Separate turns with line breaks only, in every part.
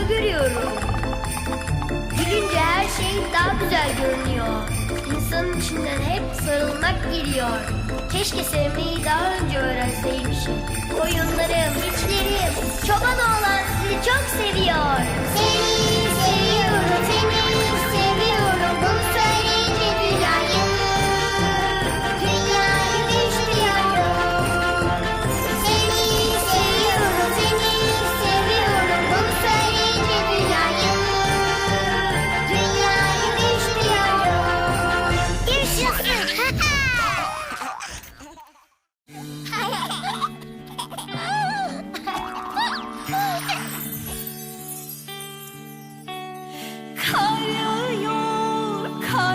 farkı görüyorum. Gülünce her şey daha güzel görünüyor. İnsanın içinden hep sarılmak geliyor. Keşke sevmeyi daha önce öğrenseymişim. Koyunlarım, içlerim, çoban oğlan sizi çok seviyor.
Seviyorum.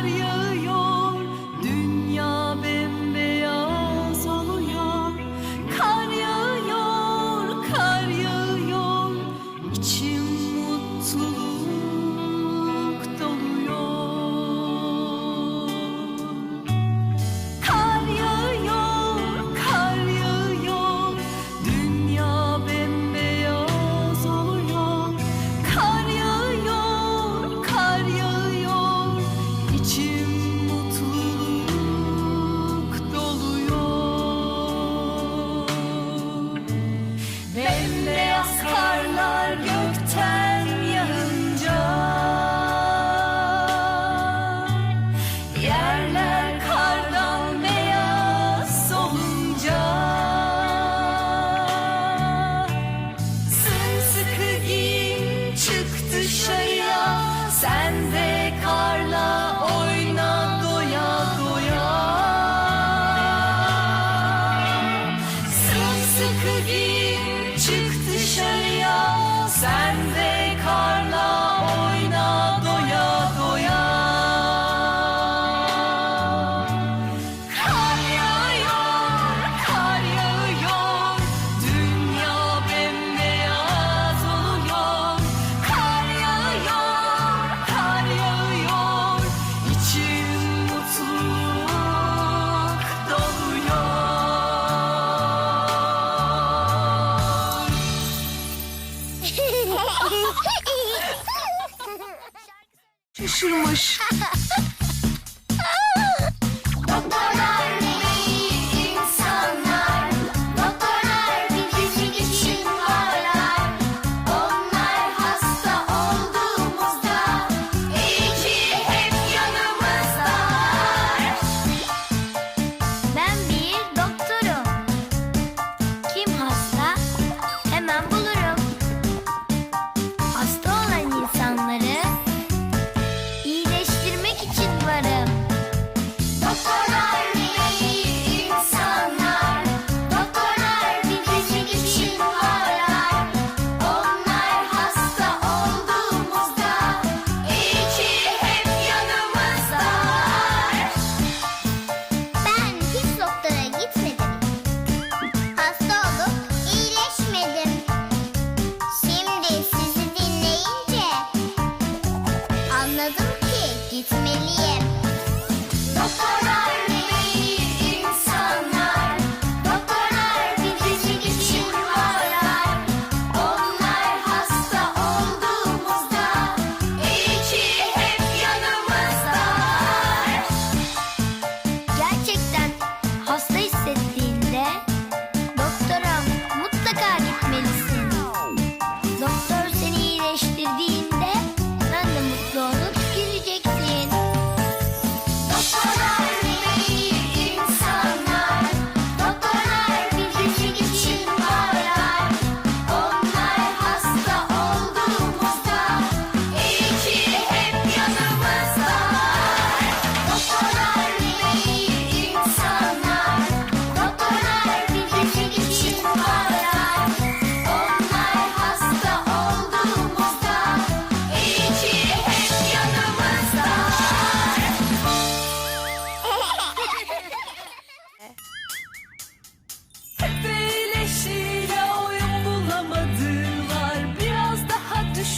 adiós. 谁若？哈哈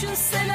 düşün sen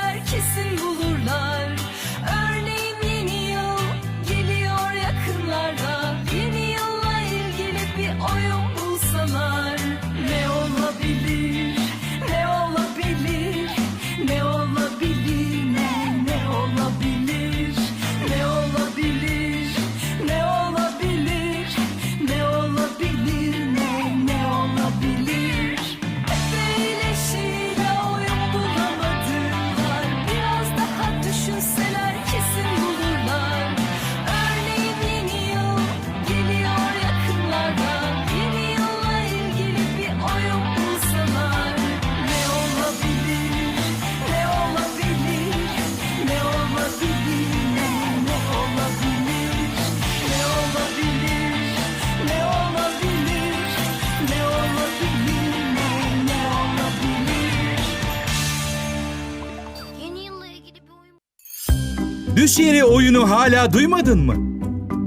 Düş yeri oyunu hala duymadın mı?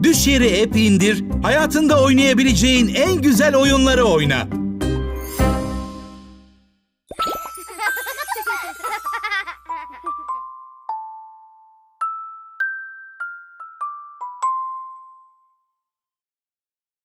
Düş yeri app indir, hayatında oynayabileceğin en güzel oyunları oyna.